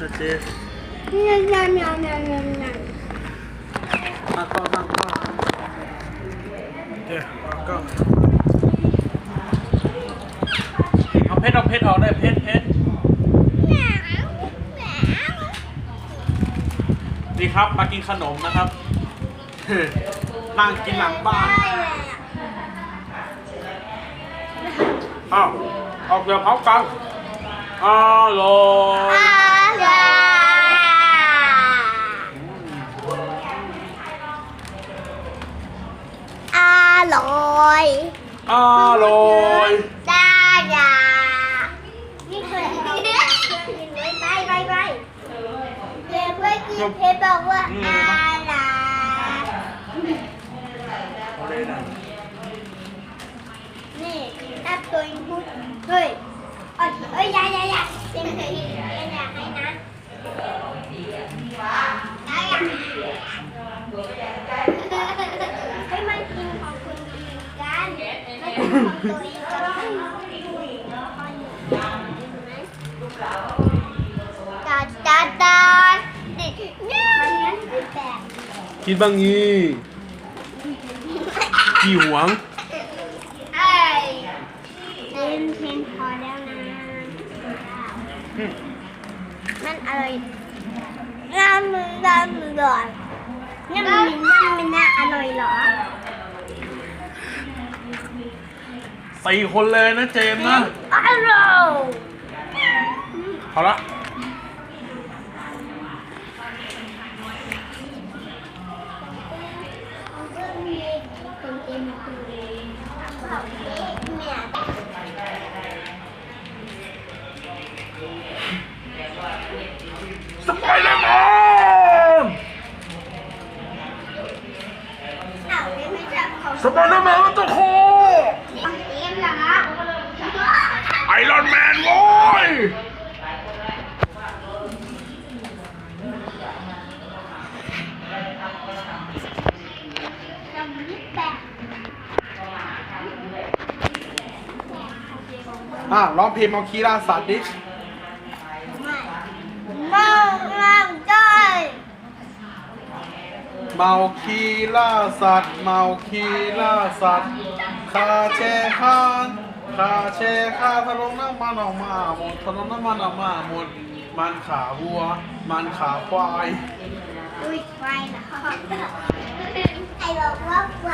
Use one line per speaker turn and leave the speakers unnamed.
ชัดเจน
ยำยำยำยำยำย
ตั้งกล้องตั้งกล้องเดี๋ยวตั้งกล้องเอาเพชรเอาเพชรออกได้เพชรเพชรนี่ครับมากินขนมนะครับนั่งกินหลังบ้านอ้าวเอาเกลือเผากันอร่อย
อ อย
อร่อย
จ้าจ้านี่เคยกินไปไปไปเพื่อนเพื่อนกินเพชรบอกว่าอร่อยนี่ถ้าตัวเองพูดเฮ้ยเอ้ยเอ้ยอย่าอย่าอย่าเต็มที่อย่าให้นะอย่าอย่าให้มันกินของคนอื่นกันไม่กินของ ตัวเองกันไม่ตาตาตาดิเนี่ยมันงั้นคือแบบ
กินบางงี้กี่หวง
เอ้ยเล่นเพลงพอแล้วนะ
อืม
มันอร่อยน้ำมือน้ำมือก่อนน้ำมันน้ำมันน่าอร่อยเหรอ
สี่คนเลยนะเจมส์นะ
อร่อย
เอาละสไปเดอร์แมนสไปเดอร์แมนมันตัวโคไอรอนแมนโว้ย อะร้องเพลงมาคีราสัตว์ดิ
มองมองจ้อย
เมาคีล่าสัตว์ เมาคีล่าสัตว์คาเชคานคาเชคาทะลงน้ำมันออกมาหมดทะลงน้ำมันออกมาหมด มันขาวัว มันขาควาย
อุ้ยไฟนะไอ้บอกว่าไฟ